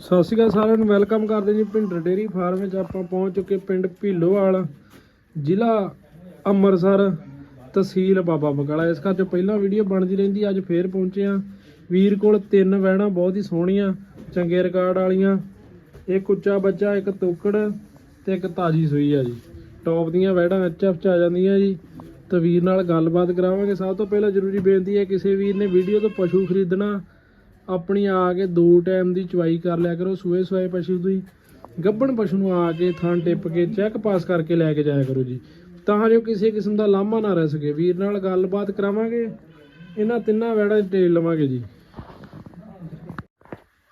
ਸਤਿ ਸ਼੍ਰੀ ਅਕਾਲ ਸਾਰਿਆਂ ਨੂੰ, ਵੈਲਕਮ ਕਰਦੇ ਜੀ ਭਿੰਡਰ ਡੇਰੀ ਫਾਰਮ ਵਿੱਚ ਆਪਾਂ ਪਹੁੰਚ ਚੁੱਕੇ ਪਿੰਡ ਭੀਲੋਵਾਲ, ਜ਼ਿਲ੍ਹਾ ਅੰਮ੍ਰਿਤਸਰ, ਤਹਿਸੀਲ ਬਾਬਾ ਬਕਾਲਾ। ਇਸ ਘਰ ਕਰਕੇ ਪਹਿਲਾਂ ਵੀਡੀਓ ਬਣਦੀ ਰਹਿੰਦੀ, ਅੱਜ ਫੇਰ ਪਹੁੰਚੇ ਆ ਵੀਰ ਕੋਲ ਤਿੰਨ ਵਹਿਣਾ ਬਹੁਤ ਹੀ ਸੋਹਣੀਆਂ, ਚੰਗੇ ਰਿਕਾਰਡ ਵਾਲੀਆਂ, ਇੱਕ ਉੱਚਾ ਬੱਚਾ, ਇੱਕ ਤੋਕੜ ਤੇ ਇੱਕ ਤਾਜੀ ਸੂਈ ਆ ਜੀ। ਟੌਪ ਦੀਆਂ ਵਹਿੜਾਂ ਐਚਐਫ ਚ ਆ ਜਾਂਦੀਆਂ ਜੀ। ਤੇ ਵੀਰ ਨਾਲ ਗੱਲਬਾਤ ਕਰਾਵਾਂਗੇ। ਸਭ ਤੋਂ ਪਹਿਲਾਂ ਜ਼ਰੂਰੀ ਬੇਨਤੀ ਹੈ, ਕਿਸੇ ਵੀਰ ਨੇ ਵੀਡੀਓ ਤੋਂ ਪਸ਼ੂ ਖਰੀਦਣਾ ਆਪਣੀ ਆ ਕੇ ਦੋ ਟਾਈਮ ਦੀ ਚਵਾਈ ਕਰ ਲਿਆ ਕਰੋ ਸੂਏ ਸੂਏ ਪਸ਼ੂ ਦੀ ਗੱਭਣ ਪਸ਼ੂ ਨੂੰ ਆ ਕੇ ਥਾਂ ਟਿੱਪ ਕੇ ਚੈੱਕ ਪਾਸ ਕਰਕੇ ਲੈ ਕੇ ਜਾਇਆ ਕਰੋ ਜੀ। ਤਾਂ ਜੋ ਕਿਸੇ ਕਿਸਮ ਦਾ ਲਾਮਾ ਨਾ ਰਹਿ ਸਕੇ। ਵੀਰ ਨਾਲ ਗੱਲਬਾਤ ਕਰਾਵਾਂਗੇ। ਇਹਨਾਂ ਤਿੰਨਾਂ ਵੈੜਾਂ ਦੀ ਟੇਲ ਲਵਾਂਗੇ ਜੀ।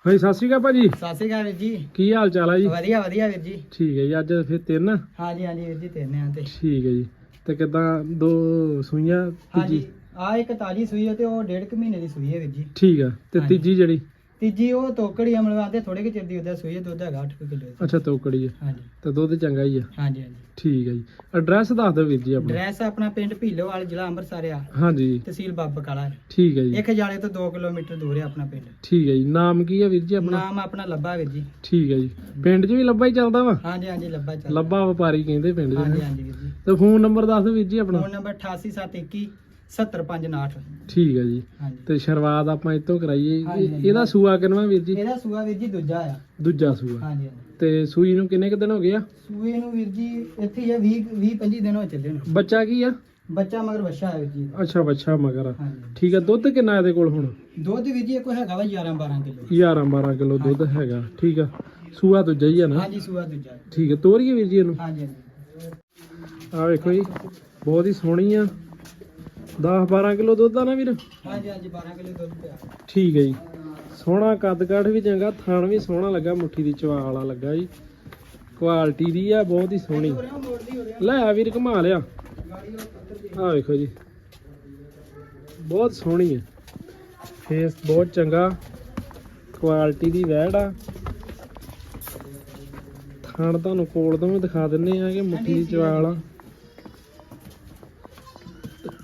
ਹਾਂਜੀ ਸਤਿ ਸ਼੍ਰੀ ਅਕਾਲ ਭਾਜੀ। ਸਤਿ ਸ਼੍ਰੀ ਅਕਾਲ ਵੀਰ ਜੀ। ਕੀ ਹਾਲ ਚਾਲ ਹੈ ਜੀ? ਵਧੀਆ ਵਧੀਆ ਵੀਰ ਜੀ। ਠੀਕ ਹੈ ਜੀ ਅੱਜ ਫਿਰ ਤਿੰਨ। ਹਾਂਜੀ ਹਾਂਜੀ ਵੀਰ ਜੀ ਤੇਨੇ ਆ ਤੇ। ਠੀਕ ਹੈ ਜੀ। ਤੇ ਕਿਦਾਂ ਦੋ ਸੂਈਆਂ ਹਾਂਜੀ। ਆ ਇੱਕ ਤਾਜੀ ਸੂਈ ਹੈ ਤੇ ਉਹ ਡੇਢ ਕੁ ਮਹੀਨੇ ਦੀ ਸੂਈ ਹੈ ਵੀਰ ਜੀ। ਠੀਕ ਆ। ਤੇ ਹਾਂਜੀ। ਤੀਜੀ ਜਿਹੜੀ? ਤੀਜੀ ਉਹ ਤੋਕੜੀ ਅਮਲ ਵਾਸਤੇ ਥੋੜੇ ਕਿ ਚਿਰ ਦੀ ਉਹਦਾ ਸੂਈ ਹੈ ਦੁੱਧ ਹੈਗਾ 8 ਕਿਲੋ ਅੱਛਾ ਤੋਕੜੀ ਹੈ ਹਾਂਜੀ। ਤੇ ਦੁੱਧ ਚੰਗਾ ਹੀ ਆ। ਹਾਂਜੀ ਹਾਂਜੀ। ਠੀਕ ਹੈ ਜੀ। ਐਡਰੈਸ ਦੱਸ ਦਿਓ ਵੀਰ ਜੀ ਆਪਣਾ। ਡਰੈਸ ਆਪਣਾ ਪਿੰਡ ਭੀਲੋਵਾਲ ਜ਼ਿਲ੍ਹਾ ਅੰਮ੍ਰਿਤਸਰ ਆ। ਹਾਂਜੀ। ਤਹਿਸੀਲ ਬਾਬਾ ਕਾਲਾ। ਠੀਕ ਹੈ ਜੀ। ਇੱਕ ਜਾਲੇ ਤੋਂ 2 ਕਿਲੋਮੀਟਰ ਦੂਰ ਹੈ ਆਪਣਾ ਪਿੰਡ। ਠੀਕ ਹੈ ਜੀ। ਨਾਮ ਕੀ ਹੈ ਵੀਰ ਜੀ ਆਪਣਾ? ਨਾਮ ਆਪਣਾ ਲੱਭਾ ਵੀਰ ਜੀ। ਠੀਕ ਹੈ ਜੀ। ਪਿੰਡ 'ਚ ਵੀ ਲੱਭਾ ਹੀ ਚੱਲਦਾ ਵਾ? ਹਾਂਜੀ ਹਾਂਜੀ ਲੱਭਾ ਚੱਲ ਲੱਭਾ ਵਪਾਰੀ ਕਹਿੰਦੇ ਪਿੰਡ 'ਚ। ਹਾਂਜੀ ਹਾਂਜੀ ਵੀਰ ਜੀ। ਤੇ ਫੋਨ ਨੰਬਰ ਦੱਸ ਦਿਓ ਵੀਰ ਜੀ ਆਪਣਾ। ਫੋਨ ਨੰਬਰ 8871 70559 ਠੀਕ ਹੈ ਜੀ। ਹਾਂਜੀ। ਤੇ ਸ਼ੁਰੂਆਤ ਆਪਾਂ ਇੱਥੋਂ ਕਰਾਈਏ। ਹਾਂਜੀ, ਇਹ- ਹਾਂਜੀ। ਇਹਦਾ ਸੂਆ ਕਿੰਨਵਾ ਵੀਰ ਜੀ? ਇਹਦਾ ਸੂਆ ਵੀਰ ਜੀ ਦੂਜਾ ਆ। ਦੂਜਾ ਸੂਆ। ਹਾਂਜੀ ਹਾਂਜੀ। ਤੇ ਸੂਈ ਨੂੰ ਕਿੰਨੇ ਕੁ ਦਿਨ ਹੋ ਗਏ ਆ? ਸੂਏ ਨੂੰ ਵੀਰ ਜੀ ਇੱਥੇ ਹੀ ਆ 20 20 25 ਦਿਨ ਹੋ ਚੱਲੇ ਨੇ। ਬੱਚਾ ਕੀ ਆ? ਬੱਚਾ ਮਗਰ ਵੱਛਾ ਹੈ ਵੀਰ ਜੀ। ਅੱਛਾ ਬੱਚਾ ਮਗਰ ਆ। ਹਾਂਜੀ। ਠੀਕ ਆ ਦੁੱਧ ਕਿੰਨਾ ਇਹਦੇ ਕੋਲ ਹੁਣ? ਦੁੱਧ ਵੀਰ ਜੀ ਕੋਈ ਹੈਗਾ ਵਾ 11 12 ਕਿਲੋ। 11 12 ਕਿਲੋ ਦੁੱਧ ਹੈਗਾ। ਠੀਕ ਆ ਸੂਆ ਦੂਜਾ ਹੀ ਆ ਨਾ? ਹਾਂਜੀ ਸੂਆ ਦੂਜਾ। ਠੀਕ ਆ ਤੋਰੀਏ ਵੀਰ ਜੀ ਇਹਨੂੰ। ਹਾਂਜੀ ਹਾਂਜੀ। ਆ ਵੇਖੋ ਜੀ ਬਹੁਤ ਹੀ ਸੋਹਣੀ ਆ। 10 12 ਕਿਲੋ ਦੁੱਧ ਆ ਨਾ ਵੀਰ? ਹਾਂਜੀ ਹਾਂਜੀ 12 ਕਿਲੋ ਦੁੱਧ ਪਿਆ। ਠੀਕ ਹੈ ਜੀ। ਸੋਹਣਾ ਕੱਦ ਕਾਠ ਵੀ ਚੰਗਾ ਥਣ ਵੀ ਸੋਹਣਾ ਲੱਗਾ ਮੁੱਠੀ ਦੀ ਚਵਾ ਵਾਲਾ ਲੱਗਾ ਜੀ। ਕੁਆਲਿਟੀ ਦੀ ਆ ਬਹੁਤ ਹੀ ਸੋਹਣੀ। ਲੈ ਆ ਵੀਰ ਘੁਮਾ ਲਿਆ। ਆ ਵੇਖੋ ਜੀ। ਬਹੁਤ ਸੋਹਣੀ ਹੈ ਫੇਸ ਬਹੁਤ ਚੰਗਾ। ਕੁਆਲਿਟੀ ਦੀ ਵੈੜ ਆ। ਥਣ ਤੁਹਾਨੂੰ ਕੋਲ ਤੋਂ ਵੀ ਦਿਖਾ ਦਿੰਨੇ ਆ ਕਿ ਮੁੱਠੀ ਦੀ ਚਵਾ ਵਾਲਾ।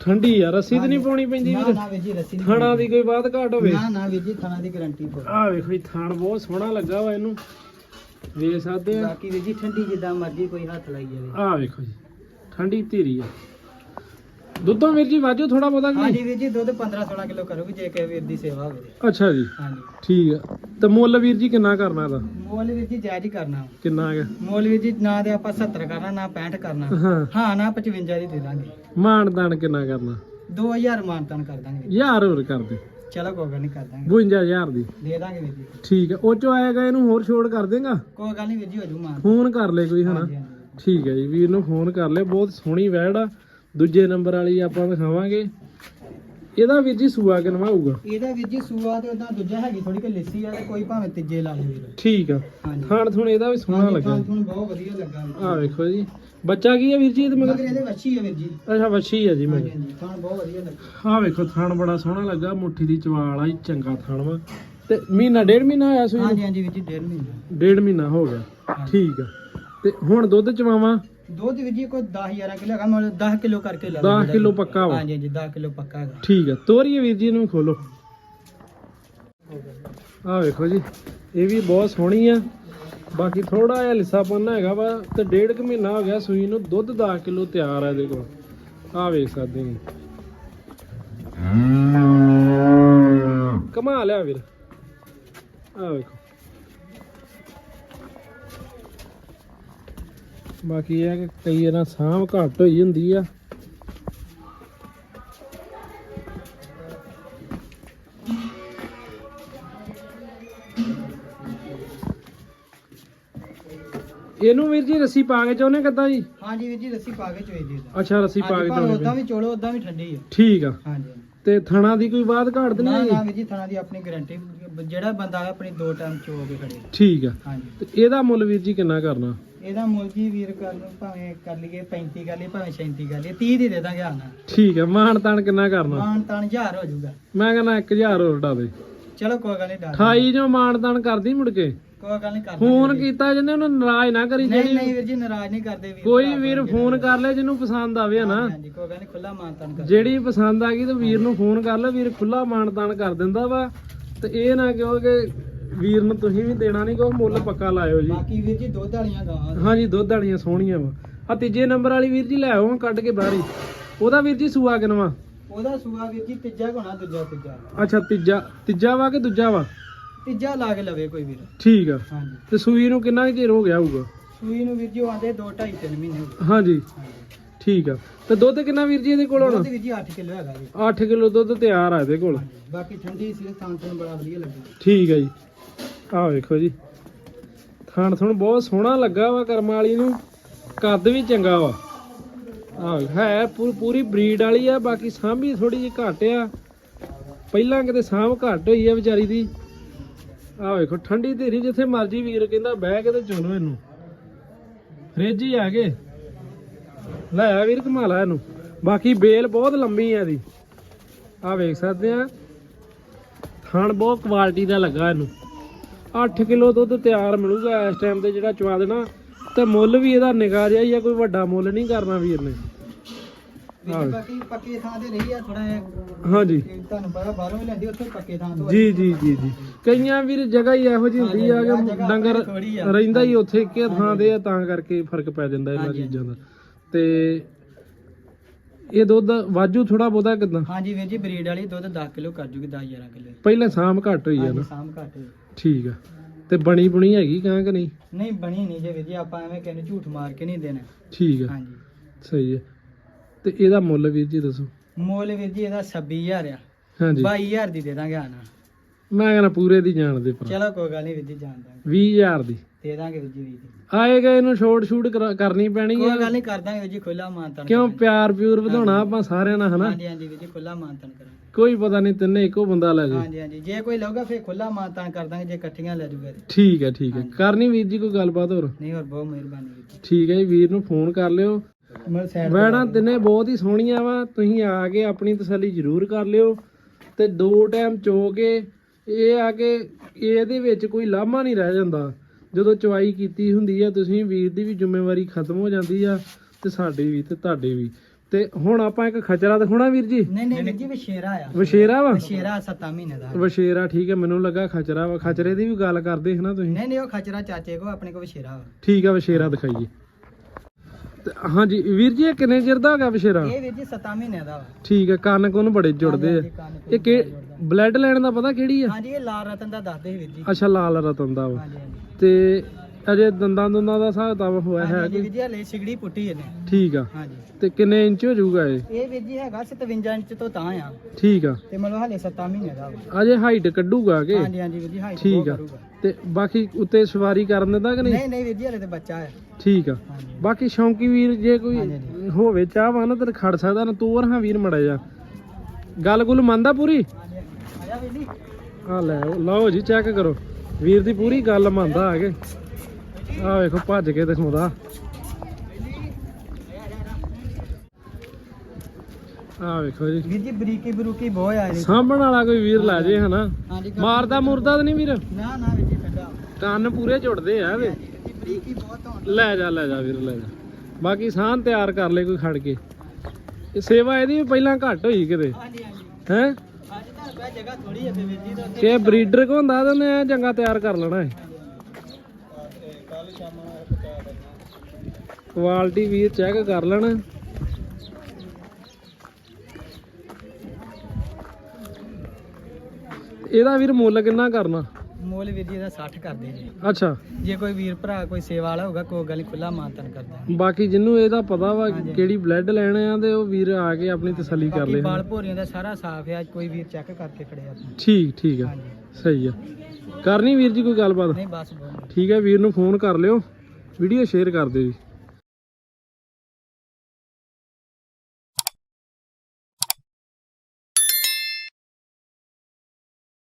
ਠੰਡੀ ਆ ਰੱਸੀ ਤੇ ਨਹੀਂ ਪਾਉਣੀ ਪੈਂਦੀ ਨਾ ਵੀਰ। ਨਾ ਵੀਰ ਜੀ ਰੱਸੀ ਨਹੀਂ ਥਣਾ ਦੀ ਕੋਈ ਬਾਤ ਘਾਟ ਹੋਵੇ। ਨਾ ਨਾ ਵੀਰ ਜੀ ਥਣਾ ਦੀ ਗਾਰੰਟੀ ਪੋ ਆ ਵੇਖੋ ਜੀ ਥਣ ਬਹੁਤ ਸੋਹਣਾ ਲੱਗਾ ਵਾ ਇਹਨੂੰ। ਵੇਖ ਸਕਦੇ ਆ। ਬਾਕੀ ਵੀਰ ਜੀ ਠੰਡੀ ਜਿੱਦਾਂ ਮਰਜ਼ੀ ਕੋਈ ਹੱਥ ਲਾਈ ਜਾਵੇ। ਆ ਵੇਖੋ ਜੀ ਠੰਡੀ ਧੀਰੀ ਆ। ਦੁੱਧੋਂ ਵੀਰ ਜੀ ਵਾਜੋ ਥੋੜਾ ਬਹੁਤਾ ਕਿ ਹਾਂਜੀ ਨਹੀਂ? ਵੀਰ ਜੀ ਦੁੱਧ 15 16 ਕਿਲੋ ਕਰੋਗੇ ਜੇ ਕਿਸੇ ਵੀਰ ਦੀ ਸੇਵਾ ਹੋਵੇ। ਅੱਛਾ ਜੀ। ਹਾਂਜੀ। ਠੀਕ ਆ। ਤੇ ਮੁੱਲ ਵੀਰ ਜੀ ਕਿੰਨਾ ਕਰਨਾ ਇਹਦਾ? ਮੁੱਲ ਵੀਰ ਜੀ ਜਾਇਜ਼ ਹੀ ਕਰਨਾ। ਕਿੰਨਾ ਹੈਗਾ ਮੁੱਲ ਵੀਰ ਜੀ ਨਾ ਤੇ ਆਪਾਂ 70 ਕਰਨਾ ਨਾ 65 ਕਰਨਾ। ਹਾਂ। ਹਾਂ ਨਾ 55 ਦੀ ਦੇ ਦਾਂਗੇ। ਮਾਨਦਾਨ ਕਿੰਨਾ ਕਰਨਾ? 2000 ਮਾਨਤਨ ਕਰ ਦਾਂਗੇ। ਯਾਰ ਹੋਰ ਕਰ ਦੇ। ਚਲੋ ਕੋਈ ਗੱਲ ਨਹੀਂ ਕਰ ਦਾਂਗੇ। 52000 ਦੀ। ਦੇ ਦਾਂਗੇ ਵੀਰ ਜੀ। ਠੀਕ ਆ। ਉਹ ਚੋਂ ਆਏਗਾ ਇਹਨੂੰ ਹੋਰ ਛੋੜ ਕਰ ਦੇਗਾ? ਕੋਈ ਗੱਲ ਨਹੀਂ ਵੀਰ ਜੀ ਹੋ ਜੂ ਮਾਨ ਫੋਨ ਕਰ ਲੈ ਕੋਈ ਹਨਾ? ਹਾਂਜੀ ਹਾਂਜੀ। ਠੀਕ ਹੈ ਜੀ ਵੀਰ ਨੂੰ ਫੋਨ ਕਰ ਲਿਓ ਬਹੁਤ ਸੋਹਣੀ ਵੈੜ ਆ। ਦੂਜੇ ਨੰਬਰ ਵਾਲੀ ਆਪਾਂ ਦਿਖਾਵਾਂਗੇ ਇਹਦਾ ਵੀਰ ਜੀ ਸੂਆ ਕਿਨਵਾ ਹੋਊਗਾ? ਇਹਦਾ ਵੀਰ ਜੀ ਸੂਆ ਤੇ ਉਦਾਂ ਦੂਜਾ ਹੈਗੀ ਥੋੜੀ ਕਿ ਲਿੱਸੀ ਆ ਤੇ ਕੋਈ ਭਾਵੇਂ ਤੀਜੇ ਲਾ ਲੇ ਵੀਰ। ਠੀਕ ਆ। ਹਾਂਜੀ। ਥਾਣ ਥੁਣ ਇਹਦਾ ਵੀ ਸੋਹਣਾ ਲੱਗਾ ਖੂਣ ਬਹੁਤ ਵਧੀਆ ਲੱਗਾ। ਵੀਰ ਜੀ। ਆ ਵੇਖੋ ਜੀ। ਬੱਚਾ ਕੀ ਹੈ ਵੀਰ ਜੀ ਇਹਦੇ ਮਗਰ? ਮਗਰ ਇਹਦੇ ਵੱਛੀ ਆ ਵੀਰ ਜੀ। ਅੱਛਾ ਵੱਛੀ ਹੈ ਜੀ ਹਾਂਜੀ ਮਗਰ ਹਾਂਜੀ ਬਹੁਤ ਵਧੀਆ ਲੱਗਾ। ਆ ਵੇਖੋ ਥਾਣ ਬੜਾ ਸੋਹਣਾ ਲੱਗਾ। ਮੁੱਠੀ ਦੀ ਚਵਾਲ ਆ ਜੀ ਚੰਗਾ ਥਾਣ ਵਾ। ਤੇ ਮਹੀਨਾ ਡੇਢ ਮਹੀਨਾ ਹੋਇਆ ਸੂਈ ਨੂੰ? ਹਾਂਜੀ ਹਾਂਜੀ ਵੀਰ ਜੀ ਡੇਢ ਮਹੀਨਾ। ਡੇਢ ਮਹੀਨਾ ਹੋ ਗਿਆ। ਠੀਕ ਆ। ਤੇ ਹੁਣ ਦੁੱਧ ਚਵਾਵਾਂ? ਦੁੱਧ ਵੀਰ ਜੀ ਕੋਈ 10 11 ਕਿਲੋ ਹੈਗਾ ਮਤਲਬ 10 ਕਿਲੋ ਕਰਕੇ ਲਾ 10 ਕਿਲੋ ਪੱਕਾ ਵਾ। ਹਾਂਜੀ ਹਾਂਜੀ 10 ਕਿਲੋ ਪੱਕਾ ਹੈਗਾ। ਠੀਕ ਆ ਤੋਰੀਏ ਵੀਰ ਜੀ ਇਹਨੂੰ ਖੋਲੋ। ਆ ਵੇਖੋ ਜੀ ਇਹ ਵੀ ਬਹੁਤ ਸੋਹਣੀ ਆ। ਬਾਕੀ ਥੋੜਾ ਜਿਹਾ ਲਿੱਸਾਪਨ ਹੈਗਾ ਵਾ ਤੇ ਡੇਢ ਕੁ ਮਹੀਨਾ ਹੋ ਗਿਆ ਸੂਈ ਨੂੰ ਦੁੱਧ 10 ਕਿਲੋ ਤਿਆਰ ਆ ਇਹਦੇ ਕੋਲ। ਆ ਵੇਖ ਸਕਦੇ ਜੀ। ਕਮਾ ਲਿਆ ਵੀਰ। ਆ ਵੇਖੋ। ਬਾਕੀ ਇਹ ਹੈ ਕਿ ਕਈ ਇਹਨਾਂ ਸਾਂਭ ਘੱਟ ਹੋਈ ਹੁੰਦੀ ਆ। ਇਹਨੂੰ ਵੀਰ ਜੀ ਰੱਸੀ ਪਾ ਕੇ ਚਾਹੁੰਦੇ ਕਿੱਦਾਂ ਜੀ? ਹਾਂਜੀ ਵੀਰ ਜੀ ਰੱਸੀ ਪਾ ਕੇ ਚੋਈ ਦੇ ਦਾ ਅੱਛਾ ਰੱਸੀ ਪਾ ਕੇ ਉਦਾਂ ਚਾਹੁੰਦੇ ਵੀ ਚੋਲੋ ਉਦਾਂ ਵੀ ਠੰਡੀ ਹੈ ਠੀਕ ਆ। ਹਾਂਜੀ। ਤੇ ਥਣਾ ਦੀ ਕੋਈ ਬਾਤ ਘਾਟ ਤੇ ਨਹੀਂ ਨਾ? ਵੀਰ ਜੀ ਥਣਾ ਦੀ ਆਪਣੀ ਗਾਰੰਟੀ ਜਿਹੜਾ ਬੰਦਾ ਆਪਣੀ ਦੋ ਟਾਈਮ ਚੋ ਕੇ ਖੜੇ। ਠੀਕ ਆ। ਹਾਂਜੀ। ਤੇ ਇਹਦਾ ਮੁੱਲ ਵੀਰ ਜੀ ਕਿੰਨਾ ਕਰਨਾ? ਇਹਦਾ ਮੁੱਲ ਜੀ ਵੀਰ ਕਰ ਲਓ ਭਾਵੇਂ ਕਰ ਲਈਏ 35 ਕਰ ਲਈਏ ਭਾਵੇਂ 37 ਕਰ ਲਈਏ 30 ਦੀ ਦੇ ਦਾਂਗੇ ਆਣਾ ਠੀਕ ਆ ਮਾਨ ਤਾਨ ਕਿੰਨਾ ਕਰਨਾ? ਮਾਨ ਤਾਨ 1000 ਹੋ ਜਾਊਗਾ। ਮੈਂ ਕਹਿੰਦਾ 1000 ਹੋਰ ਡਾ ਦੇ। ਚਲੋ ਕੋਈ ਗੱਲ ਨਹੀਂ ਡਰ 28 ਜੋ ਮਾਨ ਤਾਨ ਕਰਦੀ ਮੁੜ ਕੇ। ਕੋਈ ਗੱਲ ਨਹੀਂ ਕਰ ਫੋਨ। ਕੀਤਾ ਜਿੰਨੇ ਉਹਨੂੰ ਨਾਰਾਜ਼ ਨਾ ਕਰੀ ਨਹੀਂ ਨਹੀਂ ਵੀਰ ਜੀ ਨਾਰਾਜ਼ ਨਹੀਂ ਕਰਦੇ ਵੀਰ ਕੋਈ ਵੀਰ ਫੋਨ ਕਰ ਲੈ ਜਿਹਨੂੰ ਪਸੰਦ ਆਵੇ ਹਨਾ ਹਾਂਜੀ, ਕੋਈ ਗੱਲ ਨਹੀਂ ਖੁੱਲਾ ਮਾਨ ਤਾਨ ਕਰ ਜਿਹੜੀ ਪਸੰਦ ਆ ਗਈ ਤਾਂ ਵੀਰ ਨੂੰ ਫੋਨ ਕਰ ਲੈ ਵੀਰ ਖੁੱਲਾ ਮਾਨ ਤਾਨ ਕਰ ਦਿੰਦਾ ਵਾ। ਤੇ ਇਹ ਨਾ ਕਿਉਂ ਕਿ ਵੀਰ ਨੂੰ ਤੁਸੀਂ ਵੀ ਦੇਣਾ ਨਹੀਂ ਕੋ ਮੁੱਲ ਪੱਕਾ ਲਾਇਓ ਜੀ। ਬਾਕੀ ਵੀਰ ਜੀ ਦੁੱਧ ਵਾਲੀਆਂ ਗਾਵਾਂ ਹਾਂਜੀ ਦੁੱਧ ਵਾਲੀਆਂ ਸੋਹਣੀਆਂ ਵਾ। ਆ ਤੀਜੇ ਨੰਬਰ ਵਾਲੀ ਵੀਰ ਜੀ ਲੈ ਆਓ ਕੱਢ ਕੇ ਬਾਹਰ ਹੀ। ਉਹਦਾ ਵੀਰ ਜੀ ਸੂਆ ਕਿਨਵਾ? ਉਹਦਾ ਸੂਆ ਵੀਰ ਜੀ ਤੀਜਾ ਹੋਣਾ ਦੂਜਾ ਤੀਜਾ। ਅੱਛਾ ਤੀਜਾ। ਤੀਜਾ ਵਾ ਕਿ ਦੂਜਾ ਵਾ? ਤੀਜਾ ਲਾ ਕੇ ਲਵੇ ਕੋਈ ਵੀਰ। ਠੀਕ ਆ। ਹਾਂਜੀ ਤੇ ਸੂਈ ਨੂੰ ਕਿੰਨਾ ਚਿਰ ਹੋ ਗਿਆ ਹੋਊਗਾ? ਸੂਈ ਨੂੰ ਵੀਰ ਜੀ ਆਂਦੇ 2 2.5 3 ਮਹੀਨੇ ਹੋ ਗਏ। ਹਾਂਜੀ ਹਾਂਜੀ ਠੀਕ ਆ। ਤੇ ਦੁੱਧ ਕਿੰਨਾ ਵੀਰ ਜੀ ਇਹਦੇ ਕੋਲ ਹੁਣ? ਵੀਰ ਜੀ 8 ਕਿਲੋ ਹੈਗਾ ਜੀ। 8 ਕਿਲੋ ਦੁੱਧ ਤਿਆਰ ਆ ਇਹਦੇ ਕੋਲ। ਬਾਕੀ ਠੰਡੀ ਸੀ ਥਾਂ ਤੋਂ ਬੜਾ ਵਧੀਆ ਲੱਗਾ। ਠੀਕ ਹੈ ਜੀ। ਆਹ ਵੇਖੋ ਜੀ। ਥਣ ਥਣ ਬਹੁਤ ਸੋਹਣਾ ਲੱਗਾ ਵਾ ਕਰਮ ਵਾਲੀ ਨੂੰ। ਕੱਦ ਵੀ ਚੰਗਾ ਵਾ। ਆਹ ਹੈ ਪੂਰੀ ਬਰੀਡ ਵਾਲੀ ਆ ਬਾਕੀ ਸਾਂਭੀ ਥੋੜੀ ਜਿਹੀ ਘੱਟ ਆ। ਪਹਿਲਾਂ ਕਿਤੇ ਸਾਂਭ ਘੱਟ ਹੋਈ ਆ ਵਿਚਾਰੀ ਦੀ। ਆਹ ਵੇਖੋ ਠੰਡੀ ਧੀਰੀ ਜਿੱਥੇ ਮਰਜ਼ੀ ਵੀਰ ਕਹਿੰਦਾ ਬਹਿ ਕੇ ਤੇ ਚੁਣੋ ਇਹਨੂੰ। ਫ੍ਰਿਜ ਹੀ ਆ ਗਏ। ਲੈ ਆ ਵੀਰ ਘੁਮਾ ਲਾ ਇਹਨੂੰ। ਬਾਕੀ ਬੇਲ ਬਹੁਤ ਲੰਮੀ ਆ ਇਹਦੀ। ਆਹ ਵੇਖ ਸਕਦੇ ਆ। ਥਣ ਬਹੁਤ ਕੁਆਲਿਟੀ ਦਾ ਲੱਗਾ ਇਹਨੂੰ। 8 ਕਿਲੋ ਦੁੱਧ ਤਿਆਰ ਮਿਲੂਗਾ ਇਸ ਟਾਈਮ ਤੇ ਜਿਹੜਾ ਚਵਾ ਦੇਣਾ। ਤੇ ਮੁੱਲ ਵੀ ਇਹਦਾ ਨਿਗਾਹ ਜਿਹਾ ਹੀ ਆ ਕੋਈ ਵੱਡਾ ਮੁੱਲ ਨਹੀਂ ਕਰਨਾ ਵੀਰ ਨੇ। ਬਾਕੀ ਪੱਕੇ ਥਾਂ ਤੇ ਰਹੀ ਆ ਥੋੜਾ ਹਾਂਜੀ। ਤੁਹਾਨੂੰ ਪਤਾ ਬਾਹਰੋਂ ਵੀ ਲੈਂਦੀ ਉੱਥੇ ਪੱਕੇ ਥਾਂ ਤੋਂ ਜੀ ਜੀ ਜੀ ਜੀ। ਕਈਆਂ ਵੀਰ ਜਗ੍ਹਾ ਹੀ ਇਹੋ ਜਿਹੀ ਹੁੰਦੀ ਆ ਕਿ ਡੰਗਰ ਆ। ਰਹਿੰਦਾ ਹੀ ਉੱਥੇ ਇੱਕੇ ਥਾਂ ਦੇ ਆ ਤਾਂ ਕਰਕੇ ਫ਼ਰਕ ਪੈ ਜਾਂਦਾ ਇਹਨਾਂ ਚੀਜ਼ਾਂ ਦਾ। ਤੇ ਇਹ ਦੁੱਧ ਵਾਜੂ ਥੋੜਾ ਬਹੁਤਾ ਕਿਦਾਂ? ਹਾਂਜੀ ਵੀਰ ਜੀ ਬਰੀਡ ਵਾਲੀ ਦੁੱਧ 10 ਕਿਲੋ ਕਰ ਜੂਗੀ 10 11 ਕਿਲੋ ਪਹਿਲਾਂ ਸਾਮ ਘੱਟ ਹੋਈ ਆ ਹਾਂਜੀ ਸਾਮ ਘੱਟ ਹੋਈ। ਠੀਕ ਆ। ਤੇ ਬਣੀ ਬੁਣੀ ਹੈਗੀ ਕਾਂ ਕਿ ਨਹੀਂ? ਨਹੀਂ ਬਣੀ ਨਹੀਂ ਜੇ ਵੀਰ ਜੀ ਆਪਾਂ ਐਵੇਂ ਕਹਿੰਦੇ ਝੂਠ ਮਾਰ ਕੇ ਨਹੀਂ ਦੇਣਾ। ਠੀਕ ਆ। ਹਾਂਜੀ। ਸਹੀ ਹੈ ਤੇ ਇਹਦਾ ਮੁੱਲ ਵੀਰ ਜੀ ਦੱਸੋ। ਮੁੱਲ ਵੀਰ ਜੀ ਇਹਦਾ 26000 ਆ। ਹਾਂਜੀ। 22000 ਦੀ ਦੇ ਦਾਂਗੇ ਆਣਾ। ਮੈਂ ਕਹਿੰਦਾ ਪੂਰੇ ਦੀ ਜਾਣ ਦੇ ਪਰ ਚਲੋ ਕੋਈ ਗੱਲ ਨਹੀਂ ਵੀਰ ਜੀ ਜਾਣ ਦਾਂਗੇ। 20000 ਦੀ। ਦੇ ਦਾਂਗੇ ਵੀਰ ਜੀ ਵੀਰ ਜੀ। ਆਏ ਗਏ ਨੂੰ ਛੋਟ ਛੂਟ ਕਰਾ- ਕਰਨੀ ਪੈਣੀ ਕੋਈ ਹੈ ਗੱਲ ਨਹੀਂ ਕਰ ਦਾਂਗੇ ਵੀਰ ਜੀ ਖੁੱਲਾ ਮਾਨਤਨ ਕਿਉਂ ਪਿਆਰ ਪਿਊਰ ਵਧਾਉਣਾ ਆਪਾਂ ਸਾਰਿਆਂ ਨਾਲ ਹਨਾ? ਹਾਂਜੀ ਹਾਂਜੀ ਵੀਰ ਜੀ ਖੁੱਲਾ ਮਾਨਤਨ ਕਰਾਂਗੇ। ਕੋਈ ਪਤਾ ਨਹੀਂ ਤਿੰਨੇ ਇੱਕੋ ਬੰਦਾ ਲੈ ਜੇ ਹਾਂਜੀ ਹਾਂਜੀ ਜੇ ਕੋਈ ਲਊਗਾ ਫਿਰ ਖੁੱਲਾ ਮਾਨਤਨ ਕਰ ਦਾਂਗੇ ਜੇ ਇਕੱਠੀਆਂ ਲੈ ਜੂਗਾ ਤੇ। ਠੀਕ ਹੈ ਠੀਕ ਹੈ। ਕਰਨੀ ਵੀਰ ਜੀ ਕੋਈ ਗੱਲਬਾਤ ਹੋਰ? ਨਹੀਂ ਹੋਰ ਬਹੁਤ ਮਿਹਰਬਾਨੀ ਵੀਰ ਜੀ। ਠੀਕ ਹੈ ਜੀ ਵੀਰ ਨੂੰ ਫੋਨ ਕਰ ਲਿਓ। ਮੈਂ ਸਾਈਡ ਵੈਣਾ ਤਿੰਨੇ ਬਹੁਤ ਹੀ ਸੋਹਣੀਆਂ ਵਾ ਤੁਸੀਂ ਆ ਕੇ ਆਪਣੀ ਤਸੱਲੀ ਜ਼ਰੂਰ ਕਰ ਲਿਓ। ਤੇ ਦੋ ਟਾਈਮ ਚੋ ਕੇ ਇਹ ਆ ਕਿ ਇਹਦੇ ਵਿੱਚ ਕੋਈ ਲਾਮਾ ਨਹੀਂ ਰਹਿ ਜਾਂਦਾ। ਜਦੋਂ ਚਵਾਈ ਕੀਤੀ ਹੁੰਦੀ ਆ ਤੁਸੀਂ ਵੀਰ ਦੀ ਵੀ ਜ਼ਿੰਮੇਵਾਰੀ ਖਤਮ ਹੋ ਜਾਂਦੀ ਆ ਤੇ ਸਾਡੀ ਵੀ ਤੇ ਤੁਹਾਡੇ ਵੀ। ਤੇ ਹੁਣ ਆਪਾਂ ਇੱਕ ਖਚਰਾ ਦਿਖਾਉਣਾ ਵੀਰ ਜੀ? ਨਹੀਂ ਨਹੀਂ ਵੀਰ ਜੀ ਵਸ਼ੇਰਾ ਆ। ਵਸ਼ੇਰਾ ਵਾ? ਵਸ਼ੇਰਾ 7 ਮਹੀਨੇ ਦਾ। ਵਸ਼ੇਰਾ ਠੀਕ ਹੈ ਮੈਨੂੰ ਲੱਗਾ ਖਚਰਾ ਵਾ। ਖਚਰੇ ਦੀ ਵੀ ਗੱਲ ਕਰਦੇ ਹਨਾ ਤੁਸੀਂ? ਨਹੀਂ ਨਹੀਂ ਉਹ ਖਚਰਾ ਚਾਚੇ ਕੋ ਆਪਣੇ ਕੋ ਵਸ਼ੇਰਾ ਵਾ। ਠੀਕ ਆ ਵਸ਼ੇਰਾ ਦਿਖਾਈਏ। ਹਾਂਜੀ ਵੀਰ ਜੀ ਇਹ ਕਿੰਨੇ ਚਿਰ ਦਾ ਹੋ ਗਿਆ ਵਸ਼ੇਰਾ ਇਹ ਵੀਰ ਜੀ 7 ਮਹੀਨੇ ਦਾ ਵਾ। ਠੀਕ ਆ ਕੰਨ ਕੁੰਨ ਬੜੇ ਜੁੜਦੇ ਆ। ਹਾਂਜੀ, ਕੰਨ ਇਹ ਕਿ। ਬਲੱਡ ਲੈਣ ਦਾ ਪਤਾ ਕਿਹੜੀ ਆ? ਹਾਂਜੀ ਇਹ ਲਾਲ ਰਤਨ ਦਾ ਦੱਸਦੇ ਸੀ ਵੀਰ ਜੀ। ਅੱਛਾ ਲਾਲ ਰਤਨ ਦਾ ਵਾ। ਹਾਂਜੀ ਹਾਂਜੀ। ਤੇ ਅਜੇ ਦੰਦਾਂ ਦੁੰਦਾਂ ਦਾ ਹਿਸਾਬ ਤਾਂ ਹੋਇਆ ਹੈ ਹਾਂਜੀ ਵੀਰ ਜੀ ਹਲੇ ਸਿਗੜੀ ਪੁੱਟੀ ਇਹਨੇ ਠੀਕ ਆ। ਹਾਂਜੀ। ਤੇ ਕਿੰਨੇ ਇੰਚ ਹੋ ਜਾਊਗਾ ਇਹ? ਇਹ ਵੀਰ ਜੀ ਹੈਗਾ 57 ਇੰਚ ਤੋਂ ਤਾਂ ਆ। ਠੀਕ ਆ। ਤੇ ਮਤਲਬ ਹਲੇ 7 ਮਹੀਨੇ ਦਾ ਵਾ ਅਜੇ ਹਾਈਟ ਕੱਢੂਗਾ ਕਿ? ਹਾਂਜੀ ਹਾਂਜੀ ਵੀਰ ਜੀ ਹਾਈਟ ਠੀਕ ਆ। ਕਰੂਗਾ। ਤੇ ਬਾਕੀ ਉੱਤੇ ਸਵਾਰੀ ਕਰਨ ਦਿੰਦਾ ਕਿ ਨਹੀਂ? ਨਹੀਂ ਨਹੀਂ ਵੀਰ ਜੀ ਹਲੇ ਤੇ ਬੱਚਾ ਹੈ। ਠੀਕ ਆ। ਹਾਂਜੀ। ਬਾਕੀ ਸ਼ੌਂਕੀ ਵੀਰ ਜੇ ਕੋਈ ਹਾਂਜੀ। ਹੋਵੇ ਚਾਹਵਾ ਨਾ ਤੇ ਖੜ ਸਕਦਾ ਨਾ। ਤੂੰ ਹਾਂ ਵੀਰ ਮੜਾ ਜਾ ਗੱਲ ਗੁੱਲ ਮੰਨਦਾ ਪੂਰੀ? ਹਾਂਜੀ ਆਇਆ ਵੀਰ ਜੀ। ਆ ਲੈ ਲਓ ਜੀ ਚੈੱਕ ਕਰੋ। ਵੀਰ ਦੀ ਪੂਰੀ ਗੱਲ ਮੰਨਦਾ ਆ ਕੇ ਆ ਵੇਖੋ ਭੱਜ ਕੇ ਦਿਖਾਉਂਦਾ ਆ ਵੇਖੋ ਜੀ। ਵੀਰ ਜੀ ਬਰੀਕੀ ਬਰੂਕੀ ਬਹੁਤ ਆ ਇਹਦੀ। ਸਾਂਭਣ ਵਾਲਾ ਕੋਈ ਵੀਰ ਲੈ ਜੇ ਹਨਾ। ਮਾਰਦਾ ਮੁਰਦਾ ਤਾਂ ਨਹੀਂ ਵੀਰ? ਨਾ ਨਾ ਵੀਰ ਜੀ ਠੰਡਾ ਕੰਨ ਪੂਰੇ ਜੁੜਦੇ ਆ ਵੇ ਬਰੀਕੀ ਬਹੁਤ ਹੋਣ ਲੈ ਜਾ ਲੈ ਜਾ ਵੀਰ ਲੈ ਜਾ। ਬਾਕੀ ਸਾਨ ਤਿਆਰ ਕਰ ਲੈ ਕੋਈ ਖੜ ਕੇ। ਇਹ ਸੇਵਾ ਇਹਦੀ ਵੀ ਪਹਿਲਾਂ ਘੱਟ ਹੋਈ ਕਿਤੇ। ਹਾਂਜੀ ਹਾਂਜੀ। ਹੈ? ਅੱਜ ਤਾਂ ਜਗ੍ਹਾ ਥੋੜੀ ਹੈ ਵੀਰ ਜੀ ਤਾਂ ਕਿ ਬਰੀਡਰ ਕੋ ਹੁੰਦਾ ਤਾਂ ਉਹਨੇ ਚੰਗਾ ਤਿਆਰ ਕਰ ਲੈਣਾ ਹੈ ਕੱਲ ਸ਼ਾਮ ਨੂੰ ਪਹੁੰਚਾ ਦੇਣਾ ਕੁਆਲਿਟੀ ਵੀਰ ਚੈੱਕ ਕਰ ਲੈਣਾ। ਇਹਦਾ ਵੀਰ ਮੁੱਲ ਕਿੰਨਾ ਕਰਨਾ? ਮੁੱਲ ਵੀਰ ਜੀ ਦਾ 60 ਕਰਦੇ ਜੀ ਅੱਛਾ। ਜੇ ਕੋਈ ਵੀਰ ਭਰਾ ਕੋਈ ਸੇਵਾ ਵਾਲਾ ਹੋਊਗਾ ਕੋਈ ਗੱਲ ਖੁੱਲਾ ਮਾਨਤਨ ਕਰਦਾ। ਬਾਕੀ ਜਿੰਨੂੰ ਇਹਦਾ ਪਤਾ ਵਾ। ਕਿਹੜੀ ਬਲੱਡ ਲੈਣੇ ਆ ਤੇ ਉਹ ਵੀਰ ਆ ਕੇ ਆਪਣੀ ਤਸੱਲੀ ਕਰ ਲੇ ਬਾਲ ਭੋਰੀਆਂ ਦਾ ਸਾਰਾ ਸਾਫ਼ ਹੈ ਕੋਈ ਵੀਰ ਚੈੱਕ ਕਰਕੇ ਖੜਿਆ ਠੀਕ ਠੀਕ ਆ। ਸਹੀ ਆ। ਕਰਨੀ ਵੀਰ ਜੀ ਕੋਈ ਗੱਲਬਾਤ? ਨਹੀਂ ਬਸ ਠੀਕ ਹੈ ਵੀਰ ਨੂੰ ਫੋਨ ਕਰ ਲਿਓ। ਵੀਡੀਓ ਸ਼ੇਅਰ ਕਰ ਦਿਓ ਜੀ।